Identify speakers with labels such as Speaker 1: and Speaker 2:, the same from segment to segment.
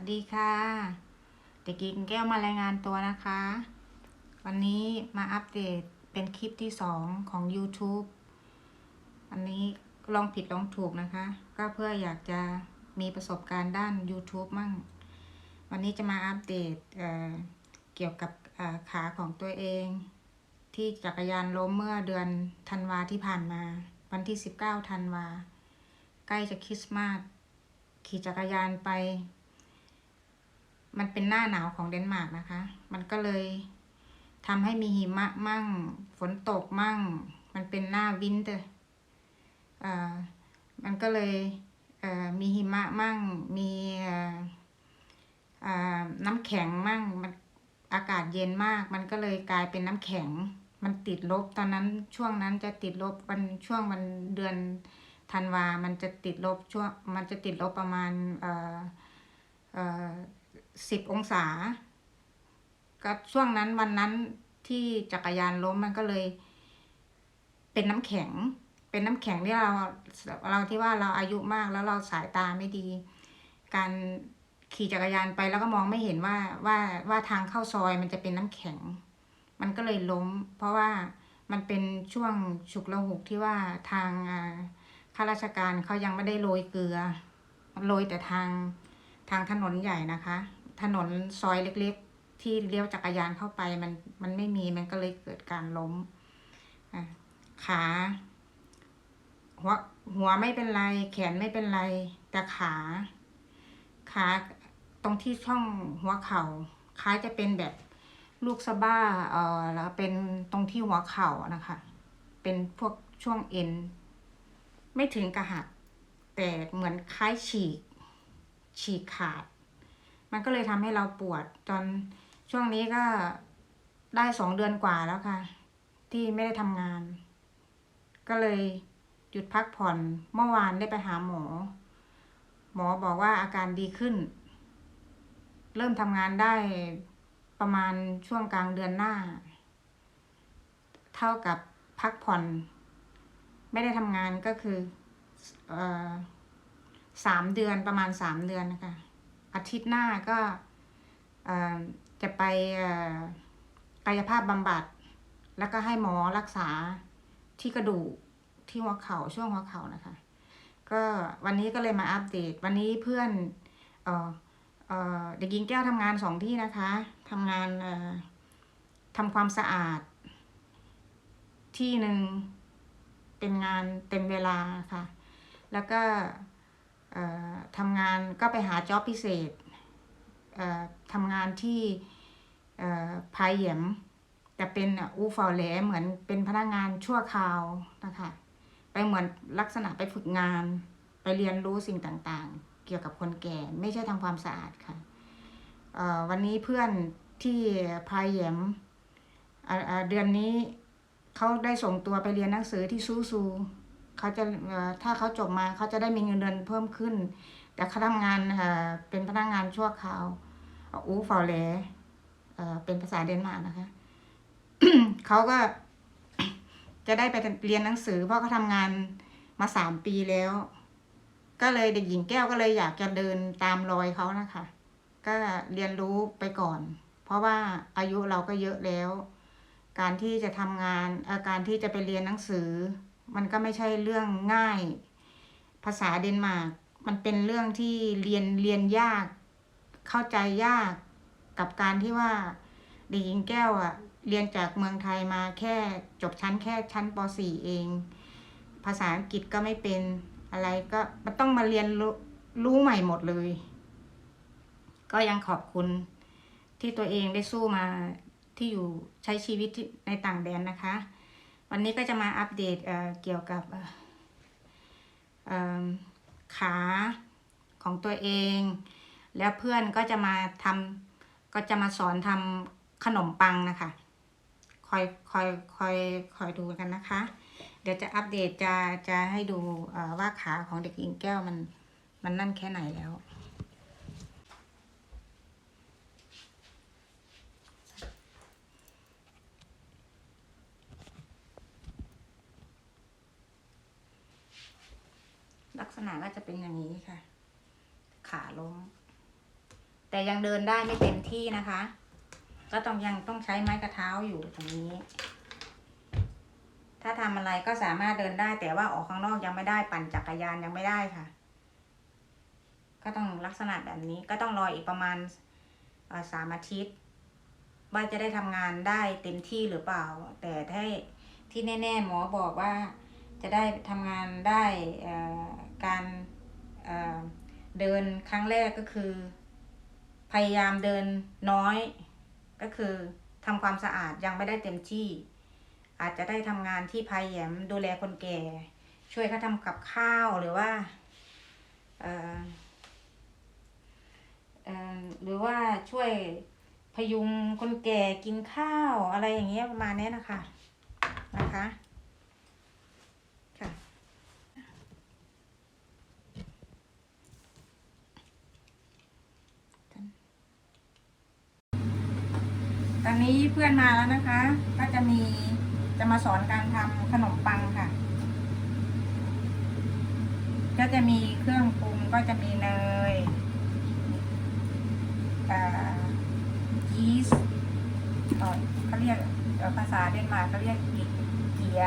Speaker 1: วัสดีค่ะเด็กหญิงแก้วมารายงานตัวนะคะ วันนี้มาอัปเดตเป็นคลิปที่สองของ YouTube อันนี้ลองผิดลองถูกนะคะ ก็เพื่ออยากจะมีประสบการณ์ด้าน YouTube มั่ง วันนี้จะมาอัปเดตเเกี่ยวกับขาของตัวเอง ที่จักรยานล้มเมื่อเดือนธันวาที่ผ่านมา วันที่ 19ธันวา ใกล้จะคริสต์มาสขี่จักรยานไป มันเป็นหน้าหนาวของเดนมาร์กนะคะ มันก็เลยทำให้มีหิมะมั่ง ฝนตกมั่ง มันเป็นหน้าวินเตอร์อ่ามันก็เลยเอ่อมีหิมะมั่ง มีอ่ออ่าน้ำแข็งมั่ง มันอากาศเย็นมาก มันก็เลยกลายเป็นน้ำแข็ง มันติดลบ ตอนนั้นช่วงนั้นจะติดลบวันช่วงวันเดือนธันวา มันจะติดลบช่วง มันจะติดลบประมาณเอ่อเอ่อ สิบองศาก็ช่วงนั้นวันนั้นที่จักรยานล้มมันก็เลย เป็นน้ำแข็ง เป็นน้ำแข็งที่เราเราที่ว่าเราอายุมากแล้วเราสายตาไม่ดี การขี่จักรยานไปแล้วก็มองไม่เห็นว่าว่าว่าทางเข้าซอยมันจะเป็นน้ำแข็ง มันก็เลยล้ม เพราะว่ามันเป็นช่วงฉุกละหุกที่ว่าทางข้าราชการเขายังไม่ได้โรยเกลือโรยแต่ทางทางถนนใหญ่นะคะ ถนนซอยเล็กๆ ที่เลี้ยวจักรยานเข้าไปมันมันไม่มีมันก็เลยเกิดการล้มขาหัวหัวไม่เป็นไร แขนไม่เป็นไร แต่ขา ขาตรงที่ช่องหัวเข่าคล้ายจะเป็นแบบลูกสะบ้าเออแล้วเป็นตรงที่หัวเข่านะคะ เป็นพวกช่วงเอ็น ไม่ถึงกระหัก แต่เหมือนคล้ายฉีก ฉีกขาด มันก็เลยทำให้เราปวดตอนช่วงนี้ก็ได้สองเดือนกว่าแล้วค่ะ ที่ไม่ได้ทำงาน ก็เลยหยุดพักผ่อนเมื่อวานได้ไปหาหมอ หมอบอกว่าอาการดีขึ้น เริ่มทำงานได้ประมาณช่วงกลางเดือนหน้า เท่ากับพักผ่อน ไม่ได้ทำงานก็คือเอ่อสามเดือนประมาณสามเดือนนะคะ อาทิตย์หน้าก็จะไปกายภาพบำบัด แล้วก็ให้หมอรักษาที่กระดูกที่หัวเข่าช่วงหัวเข่านะคะ ก็วันนี้ก็เลยมาอัปเดต วันนี้เพื่อนเออเออเด็กหญิงแก้วทำงานสองที่นะคะทำงานทำความสะอาด ที่หนึ่งเป็นงานเต็มเวลาค่ะ แล้วก็ ทำงานก็ไปหาจ็อบพิเศษเอ่อทำงานที่เอ่อพายเหยมแต่เป็นอูฟอแหลเหมือนเป็นพนักงานชั่วคราวนะคะไปเหมือนลักษณะไปฝึกงาน ไปเรียนรู้สิ่งต่างๆ เกี่ยวกับคนแก่ไม่ใช่ทำความสะอาดค่ะเอ่อวันนี้เพื่อนที่พายเหยมอ่อเดือนนี้เขาได้ส่งตัวไปเรียนหนังสือที่ซูซู เขาจะเอ่อถ้าเขาจบมาเขาจะได้มีเงินเดือนเพิ่มขึ้น แต่เขาทำงานเอ่อเป็นพนักงานชั่วคราวอูฟอแลเอ่อเป็นภาษาเดนมาร์กนะคะเขาก็จะได้ไปเรียนหนังสือ เพราะเขาทำงานมาสามปีแล้ว ก็เลยเด็กหญิงแก้วก็เลยอยากจะเดินตามรอยเขานะคะ ก็เรียนรู้ไปก่อน เพราะว่าอายุเราก็เยอะแล้ว การที่จะทำงานอ่อการที่จะไปเรียนหนังสือ มันก็ไม่ใช่เรื่องง่าย ภาษาเดนมาร์กมันเป็นเรื่องที่เรียนเรียนยาก เข้าใจยากกับการที่ว่าเด็กหญิงแก้วอะเรียนจากเมืองไทยมาแค่จบชั้นแค่ชั้นป .4 เอง ภาษาอังกฤษก็ไม่เป็นอะไรก็มันต้องมาเรียนรู้รู้ใหม่หมดเลย ก็ยังขอบคุณที่ตัวเองได้สู้มาที่อยู่ใช้ชีวิตในต่างแดนนะคะ วันนี้ก็จะมาอัปเดตเเกี่ยวกับขาของตัวเอง แล้วเพื่อนก็จะมาทำก็จะมาสอนทำขนมปังนะคะคอยคอยคอยคอยดูกันนะคะ เดี๋ยวจะอัปเดตจะจะให้ดูว่าขาของเด็กหญิงแก้วมันมันนั่นแค่ไหนแล้ว ลักษณะก็จะเป็นอย่างนี้ค่ะ ขาล้ม แต่ยังเดินได้ไม่เต็มที่นะคะ ก็ต้องยังต้องใช้ไม้กระเท้าอยู่ตรงนี้ ถ้าทำอะไรก็สามารถเดินได้ แต่ว่าออกข้างนอกยังไม่ได้ปั่นจักรยานยังไม่ได้ค่ะ ก็ต้องลักษณะแบบนี้ก็ต้องรออีกประมาณสามอาทิตย์ ว่าจะได้ทำงานได้เต็มที่หรือเปล่า แต่ถ้าที่แน่ ๆ หมอบอกว่า จะได้ทำงานได้การเดินครั้งแรกก็คือ พยายามเดินน้อย ก็คือทำความสะอาดยังไม่ได้เต็มที่ อาจจะได้ทำงานที่พายแยมดูแลคนแก่ ช่วยเขาทำกับข้าวหรือว่าหรือว่าช่วยพยุงคนแก่กินข้าวอะไรอย่างเงี้ยประมาณนี้นะคะนะคะ ตอนนี้เพื่อนมาแล้วนะคะ ก็จะมีจะมาสอนการทำขนมปังค่ะ ก็จะมีเครื่องปรุงก็จะมีเนยอ่อยีสต์เอ่อเขาเรียกภาษาเดนมาร์กเขาเรียกเกีย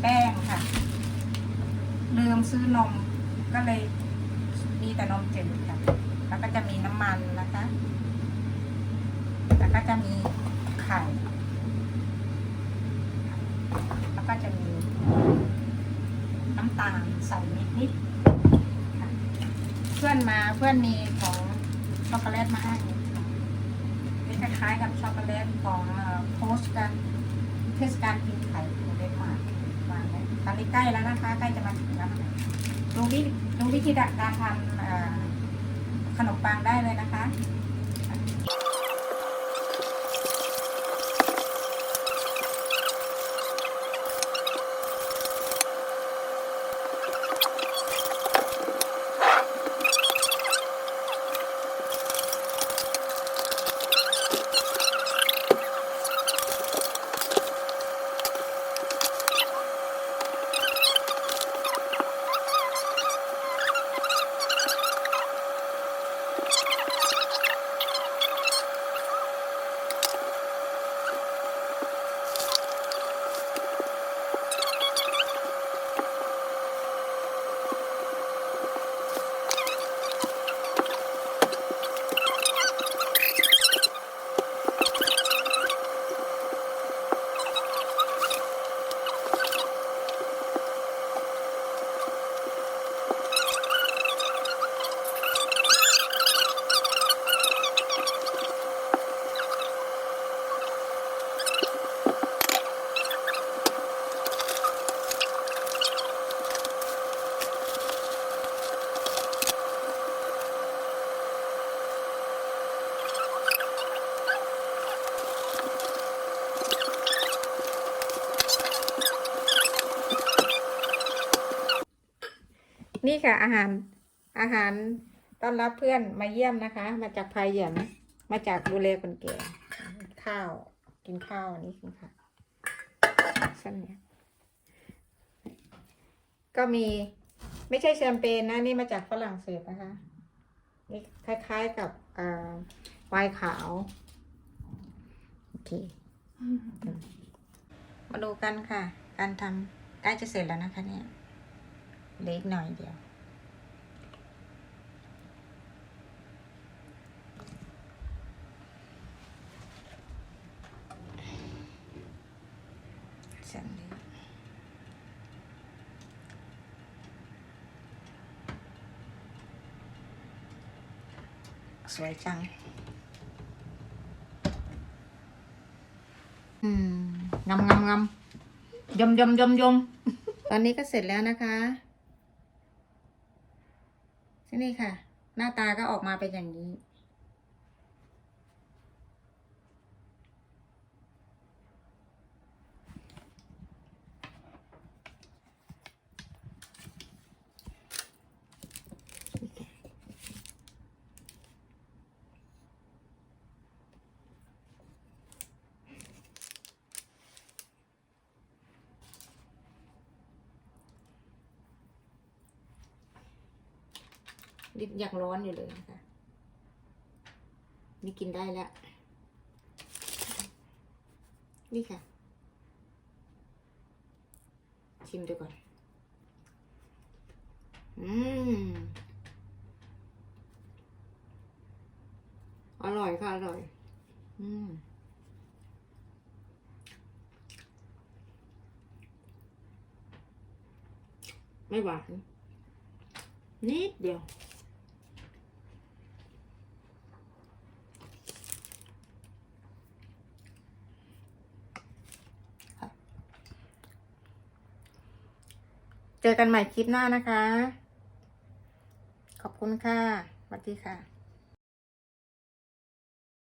Speaker 1: แป้งค่ะ ลืมซื้อนมก็เลยมีแต่นมจืดค่ะ แล้วก็จะมีน้ำมันนะคะ ก็จะมีไข่ แล้วก็จะมีน้ำตาลใส่นิดนิดเพื่อนมาเพื่อนมีของช็อกโกแลตมาให้นี่คล้ายๆกับช็อกโกแลตของโพสกันเทศกาลกินไข่ของเดนมาร์กวางไว้ตอนนี้ใกล้แล้วนะคะ ใกล้จะมาถึงแล้วดูวิดูวิธีการทำขนมปังได้เลยนะคะ นี่ค่ะ อาหารอาหารต้อนรับเพื่อนมาเยี่ยมนะคะ มาจากพายเหยียมมาจากดูแลคนแก่ข้าวกินข้าวอันนี้กินค่ะสั้นเนี่ยก็มีไม่ใช่แชมเปญนะนี่มาจากฝรั่งเศสนะคะนี่คล้าย ๆกับอ่าไวน์ขาวโอเคมาดูกันค่ะ การทำใกล้จะเสร็จแล้วนะคะเนี่ย เล็กหน่อยเดียวสวสวยจัง อืมงำงำงำยมยมยมยมตอนนี้ก็เสร็จแล้วนะคะ นี่ค่ะ หน้าตาก็ออกมาเป็นอย่างนี้ ยังร้อนอยู่เลยนะคะนี่กินได้แล้ว นี่ค่ะ ชิมดูก่อน อืม อร่อยค่ะ อร่อย อืมไม่หวานนิดเดียว เจอกันใหม่คลิปหน้านะคะ ขอบคุณค่ะสวัสดีค่ะ